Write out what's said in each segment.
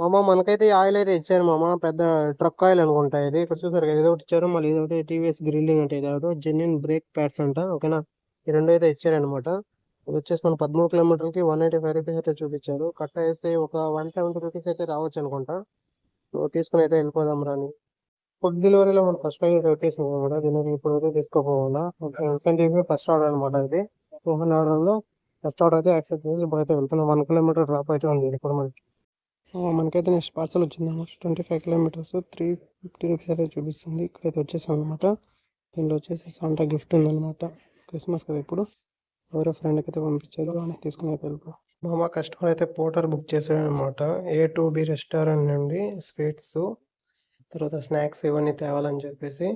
మామ మనకైతే ఈ ఆయిల్ అయితే ఇచ్చారు మామ. పెద్ద ట్రక్ ఆయిల్ అనుకుంటా ఇది. ఇక్కడ చూసారు కదా ఏదో ఒకటి ఇచ్చారు. మళ్ళీ ఇది ఒకటి టీవీఎస్ గ్రిల్లింగ్ అంటే ఇది ఏదో జెన్యున్ బ్రేక్ ప్యాడ్స్ అంట. ఓకేనా? ఈ రెండు అయితే ఇచ్చారనమాట ఇది వచ్చేసి మన పదమూడు కిలోమీటర్కి వన్ ఎయిటీ ఫైవ్ రూపీస్ అయితే చూపించారు. కట్ వేస్తే ఒక వన్ సెవెంటీ రూపీస్ అయితే రావచ్చు అనుకుంటా. నువ్వు తీసుకుని అయితే వెళ్ళిపోదాం రాని. ఫుడ్ డెలివరీలో మనం ఫస్ట్ అయితే వచ్చేసింది అనమాట. దీనికి ఇప్పుడు అయితే తీసుకోపోవాలా ఇన్సెంటివ్ ఫస్ట్ ఆర్డర్ అనమాట ఇది. టూ హండ్రెడ్ ఆర్డర్లో ఫస్ట్ ఆర్డర్ అయితే యాక్సెప్ట్ చేసి ఇప్పుడు అయితే వెళ్తున్నాం. వన్ కిలోమీటర్ డ్రాప్ అయితే ఉంది. ఇప్పుడు మనకి మనకైతే నెక్స్ట్ పార్సల్ వచ్చింది twenty five kilometres three fifty rupees అయితే చూపిస్తుంది. ఇక్కడైతే వచ్చేసాం అనమాట దీంట్లో వచ్చేసి సాంటా గిఫ్ట్ ఉందన్నమాట. క్రిస్మస్ కదా ఇప్పుడు. ఎవరో ఫ్రెండ్కి అయితే పంపించారు. అని తీసుకుని అయితే వెళ్ళిపో. మామ కస్టమర్ అయితే పోటర్ బుక్ చేశాడనమాట ఏ టు బి రెస్టారెంట్ నుండి స్వీట్స్ తర్వాత స్నాక్స్ ఇవన్నీ తేవాలని చెప్పేసి.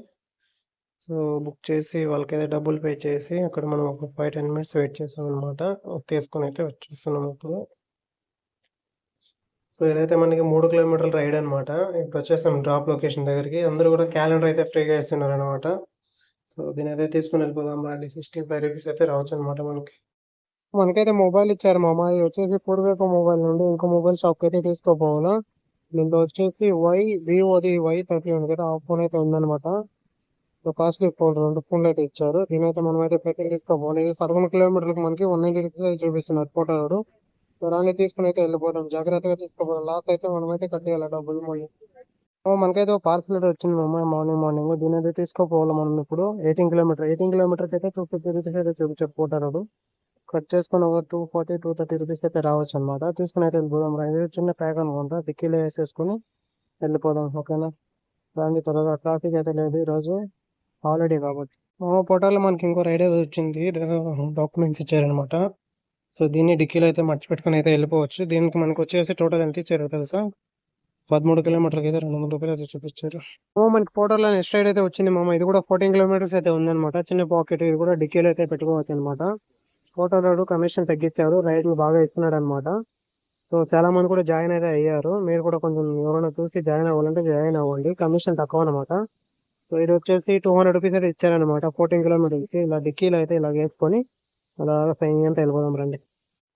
సో బుక్ చేసి వాళ్ళకైతే డబ్బులు పే చేసి అక్కడ మనం ఒక ఫైవ్ టెన్ మినిట్స్ వెయిట్ చేసాం అనమాట తీసుకొని అయితే వచ్చేస్తున్నాం ఇప్పుడు సో ఇదైతే మనకి మూడు కిలోమీటర్ల రైడ్ అనమాట ఇప్పుడు వచ్చేసాం డ్రాప్ లొకేషన్ దగ్గరికి అందరూ కూడా క్యాలెండర్ అయితే ఫ్రీగా ఇస్తున్నారు అనమాట సో దీని అయితే తీసుకుని వెళ్ళిపోదాం రండి. సిక్స్టీ ఫైవ్ రూపీస్ అయితే రావచ్చు అనమాట మనకి. మనకైతే మొబైల్ ఇచ్చారు మా అమ్మాయి వచ్చేసి పూర్వీక మొబైల్ నుండి ఇంకో మొబైల్ షాప్కి అయితే తీసుకోపోవాలా. దీంట్లో వచ్చేసి వై వివోది వై థర్టీ ఉంది కదా ఆ ఫోన్ అయితే ఉందన్నమాట. కాస్ట్లీ ఫోన్ రెండు ఫోన్లు అయితే ఇచ్చారు. దీని అయితే మనం అయితే పెట్టి తీసుకోపోవాలి. పదకొండు కిలోమీటర్లకు మనకి వన్ నైన్టీ రూపీస్ చూపిస్తున్నారు ఫోటో రాని తీసుకుని అయితే వెళ్ళిపోవడం జాగ్రత్తగా తీసుకోపోవడం లాస్ అయితే మనం అయితే కట్టేయాలి డబ్బులు మళ్ళీ మనకైతే పార్సల్ అయితే వచ్చింది మమ్మ మార్నింగ్ మార్నింగ్ దీని అయితే తీసుకోపోవాలి మనం ఇప్పుడు. ఎయిటీన్ కిలోమీటర్ ఎయిటీన్ కిలోమీటర్స్ అయితే టూ ఫిఫ్టీ రూపీస్ అయితే చూపించారు పోటారు కట్ చేసుకుని ఒక two forty two thirty rupees అయితే రావచ్చు అనమాట తీసుకుని అయితే వెళ్ళిపోదాం రా. ఇది చిన్న ప్యాక్ అనుకుంటా. దిక్కీలో వేసేసుకుని వెళ్ళిపోదాం. ఓకేనా? దాని త్వరగా. ట్రాఫిక్ అయితే లేదు ఈరోజు హాలిడే కాబట్టి. మా పోటాలో మనకి ఇంకో రైడ్ అయితే వచ్చింది డాక్యుమెంట్స్ ఇచ్చారనమాట సో దీన్ని డిక్కీలో అయితే మర్చిపెట్టుకుని అయితే వెళ్ళిపోవచ్చు. దీనికి మనకు వచ్చేసి టోటల్ ఎంత ఇచ్చారు తెలుసా? పదమూడు కిలోమీటర్కి అయితే రెండు వందల రూపాయలు అయితే చూపించారు. ఓ మనకి ఫోటోలో నెక్స్ట్ సైడ్ అయితే వచ్చింది మామ. ఇది కూడా ఫోర్టీన్ కిలోమీటర్స్ అయితే ఉందన్నమాట. చిన్న పాకెట్. ఇది కూడా డిక్కీలో అయితే పెట్టుకోవచ్చు అనమాట ఫోటోలో కమిషన్ తగ్గించారు. రైడ్లు బాగా ఇస్తున్నాడు అనమాట సో చాలా మంది కూడా జాయిన్ అయితే అయ్యారు. మీరు కూడా కొంచెం ఎవరైనా చూసి జాయిన్ అవ్వాలంటే జాయిన్ అవ్వండి. కమిషన్ తక్కువ అనమాట సో ఇది వచ్చేసి టూ హండ్రెడ్ రూపీస్ అయితే ఇచ్చారనమాట ఫోర్టీన్ కిలోమీటర్స్కి ఇలా డిక్కీలో అయితే ఇలా వేసుకొని అలా ఫైన్ అంతా వెళ్ళిపోదాం రండి.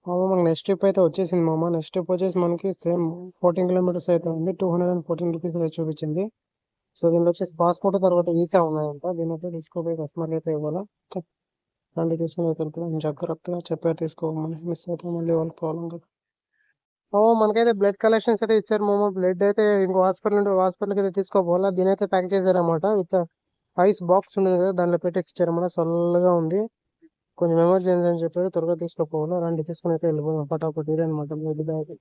మామ మనకు నెక్స్ట్ ట్రిప్ అయితే వచ్చేసింది మామ. నెక్స్ట్ ట్రిప్ వచ్చేసి మనకి సేమ్ ఫోర్టీన్ కిలోమీటర్స్ అయితే ఉంది. Two hundred and fourteen rupees అయితే చూపించింది. సో దీనిలో వచ్చేసి పాస్పోర్ట్ తర్వాత వీసా ఉన్నాయంట. దీని అయితే తీసుకోపోయి కస్టమర్కి అయితే ఇవ్వాలా? రండి తీసుకుని అయితే వెళ్తాం జాగ్రత్తగా చెప్పారు తీసుకోమని. మిస్ అయితే మళ్ళీ వాళ్ళ ప్రాబ్లం కదా. ఓ మనకైతే బ్లడ్ కలెక్షన్స్ అయితే ఇచ్చారు మామ. బ్లడ్ అయితే ఇంకో హాస్పిటల్ నుండి హాస్పిటల్కి అయితే తీసుకోపోవాలా? దీని అయితే ప్యాక్ చేశారన్నమాట. విత్ ఐస్ బాక్స్ ఉండేది కదా దానిలో పెట్టేసి ఇచ్చారన్నమాట. చల్లగా ఉంది. కొంచెం ఎమర్జెన్సీ అని చెప్పారు త్వరగా తీసుకోపోవాలా? రండి తీసుకుని అయితే వెళ్ళిపోదాం. పటాపట్ ఇదే అనమాట వెళ్ళి బ్యాగ్